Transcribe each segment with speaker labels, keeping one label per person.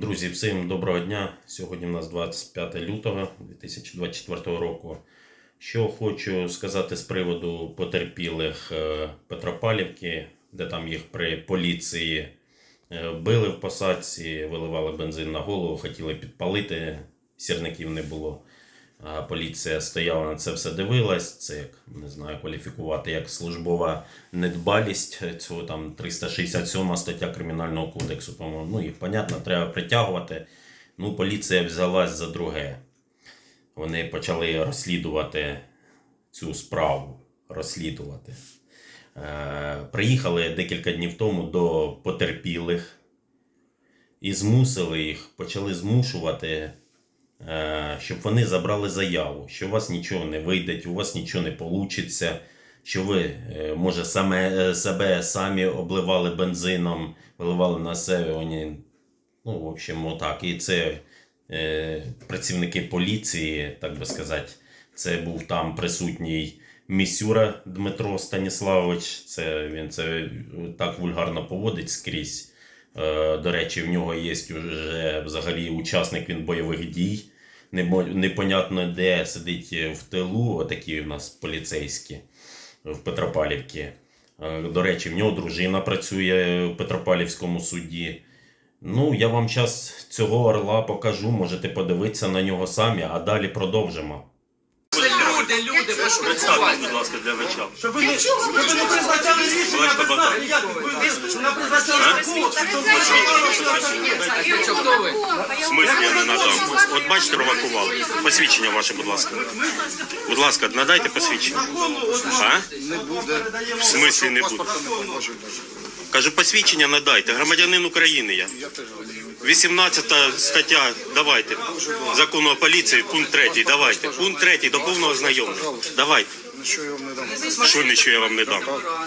Speaker 1: Друзі, всім доброго дня. Сьогодні у нас 25 лютого 2024 року. Що хочу сказати з приводу потерпілих Петропалівки, де там їх при поліції е, били в посадці, виливали бензин на голову, хотіли підпалити, сірників не було. Поліція стояла на це все дивилась. Це як не знаю, кваліфікувати як службова недбалість. Цього там 367 стаття Кримінального кодексу. По-моєму, ну їх понятно, треба притягувати. Ну, поліція взялась за друге. Вони почали розслідувати цю справу. Розслідувати. Е, приїхали декілька днів тому до потерпілих і змусили їх, почали змушувати щоб вони забрали заяву, що у вас нічого не вийде, у вас нічого не вийде, що ви, е, може, саме, е, себе самі обливали бензином, виливали на себе. Вони, ну, в общем, отак. І це е, працівники поліції, так би сказати, це був там присутній Місюра Дмитро Станіславович. Це він це так вульгарно поводить скрізь. Е, До речі, в нього є вже взагалі учасник він бойових дій. Непонятно де сидить в тилу, отакі у нас поліцейські в Петропавлівці. Е, До речі, в нього дружина працює в Петропавлівському суді. Ну, я вам зараз цього орла покажу, можете подивитися на нього самі, а далі продовжимо.
Speaker 2: Це люди, люди,
Speaker 1: Представте, будь ласка, для веча.
Speaker 3: Щоб ви не, щоб ви не призначали рішення без нас, ви ви не призначали такого,
Speaker 2: Що, хто ви?
Speaker 1: В смислі я не надам? От бачите, провокували. Посвідчення ваше, будь ласка. Будь ласка, надайте посвідчення. А? В смислі не буде? Кажу, посвідчення надайте. Громадянин України я. 18 стаття, давайте. Закону о поліції, пункт 3, давайте. Пункт 3, до повного знайомлення. Давайте.
Speaker 4: Нічого я вам не дам.
Speaker 1: Що нічого я вам не дам?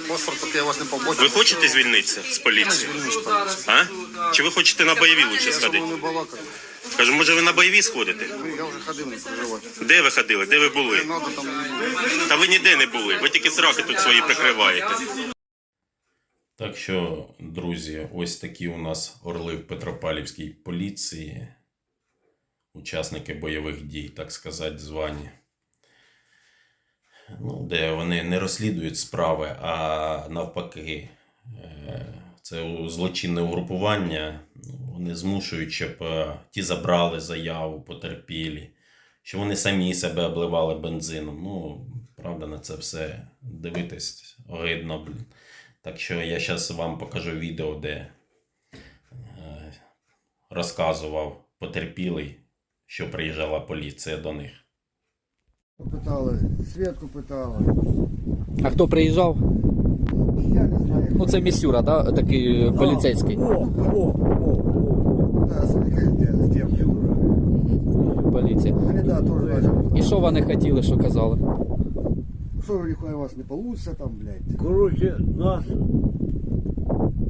Speaker 4: Паспорт, я вас не побачив.
Speaker 1: Ви хочете звільнитися з поліції? А? Чи ви хочете на бойові лучше сходити?
Speaker 4: не.
Speaker 1: Кажу, може ви на бойові сходите?
Speaker 4: Я вже ходив не переживати.
Speaker 1: Де ви ходили? Де ви були?
Speaker 4: Там.
Speaker 1: Та ви ніде не були. Ви тільки сраки тут свої прикриваєте. Так що, друзі, ось такі у нас орли в Петропавлівській поліції. Учасники бойових дій, так сказати, звані. Ну, де вони не розслідують справи, а навпаки, е, це злочинне угрупування. Вони змушують, щоб е, ті забрали заяву, потерпілі, що вони самі себе обливали бензином. Ну, правда, на це все дивитись огидно, блін. Так що я зараз вам покажу відео, де е, розказував потерпілий, що приїжджала поліція до них.
Speaker 5: Питали, Светку питали.
Speaker 6: А хто приїжджав?
Speaker 5: Я не знаю.
Speaker 6: Ну це Місюра, да? такий е, поліцейський.
Speaker 5: О, о, о, о.
Speaker 6: Поліція.
Speaker 5: Да, тоже.
Speaker 6: І що вони хотіли, що казали?
Speaker 5: Что вы нихуя у вас не получится там, блядь?
Speaker 7: Коротше, нас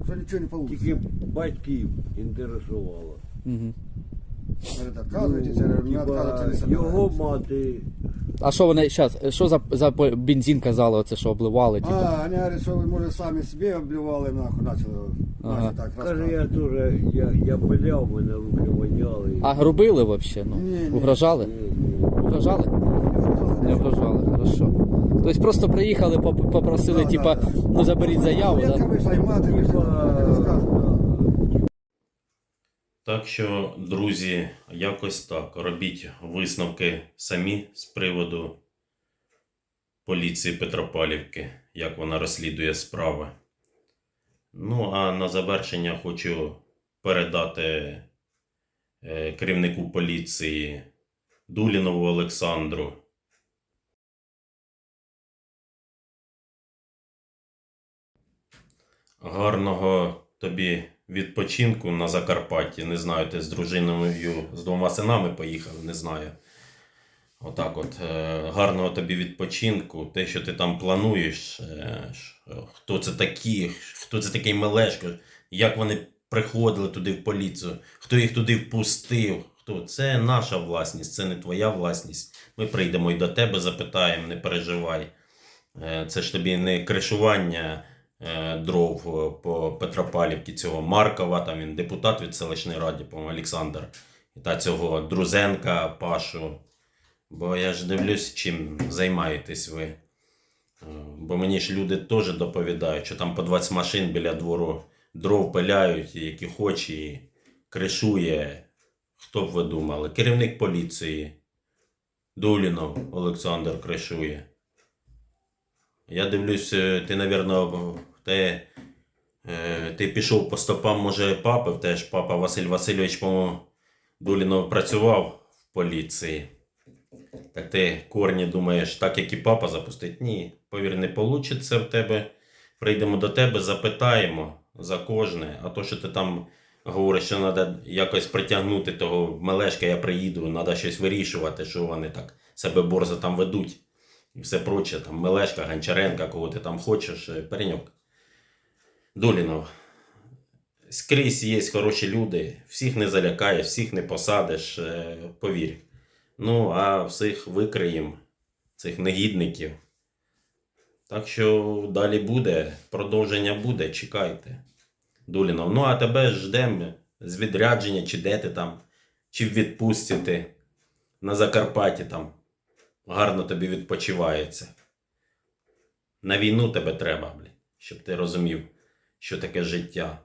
Speaker 5: Что ничего не получится?
Speaker 7: тільки батьків інтересувало.
Speaker 6: Угу.
Speaker 5: Говорят, отказывайтесь, я говорю, не
Speaker 7: Типа,
Speaker 5: отказываться не
Speaker 7: його
Speaker 5: собираюсь.
Speaker 7: мати
Speaker 6: А що вони зараз, що за, за по- бензин казали, оце що обливали? Типу?
Speaker 5: А, они говорят, что вы, может, сами себе обливали, нахуй, начали,
Speaker 6: Ага.
Speaker 5: начали так
Speaker 7: каже, я
Speaker 5: рассказывать.
Speaker 7: теж я, я пиляв, мене руки воняли.
Speaker 6: А грубили взагалі? Ну,
Speaker 5: Ні, ні.
Speaker 6: угрожали?
Speaker 7: Ні, ні.
Speaker 6: Угрожали? Не угрожали, хорошо. Тобто просто приїхали, поп- попросили,
Speaker 5: Да,
Speaker 6: типа,
Speaker 5: да, да.
Speaker 6: ну заберіть заяву,
Speaker 5: Светка
Speaker 6: да?
Speaker 5: вышла, и мать вышла, не рассказывала.
Speaker 1: Так що, друзі, якось так. Робіть висновки самі з приводу поліції Петропавлівки, як вона розслідує справи. Ну, а на завершення хочу передати е, керівнику поліції Дулінову Олександру. Гарного тобі відпочинку на Закарпатті. Не знаю, ти з дружиною, з двома синами поїхав, не знаю. Отак от. е, Гарного тобі відпочинку. Те, що ти там плануєш, е, е, хто це такі, хто це такий Мелешко, як вони приходили туди в поліцію, хто їх туди впустив. Хто? Це наша власність, це не твоя власність. Ми прийдемо і до тебе запитаємо, не переживай. Це ж тобі не кришування дров е, по Петропавлівці цього Маркова, там він депутат від селищної ради, по-моєму, Олександр. Та цього Друзенка Пашу. Бо я ж дивлюсь, чим займаєтесь ви. Е, Бо мені ж люди теж доповідають, що там по 20 машин біля двору дров пиляють, які хоче, і кришує. Хто б ви думали? Керівник поліції Дулінов Олександр кришує. Я дивлюсь, е, ти, напевно, те, е, ти пішов по стопам, може, папи, теж папа Василь Васильович, по-моєму, Дулінов працював в поліції. Так ти корні думаєш, так як і папа запустить? Ні, повір, не вийде в тебе. Прийдемо до тебе, запитаємо за кожне. А то, що ти там говориш, що треба якось притягнути того Мелешка, я приїду, треба щось вирішувати, що вони так себе борзо там ведуть. І все проче, там Мелешка, Гончаренка, кого ти там хочеш, е, переньок. Долінов. Скрізь є хороші люди, всіх не залякаєш, всіх не посадиш, е, повір. Ну, а всіх викриємо, цих негідників. Так що далі буде, продовження буде, чекайте. Дулінов. Ну, а тебе ждемо з відрядження, чи де ти там, чи в відпустці ти на Закарпатті там. Гарно тобі відпочивається. На війну тебе треба, блін, щоб ти розумів, що таке життя.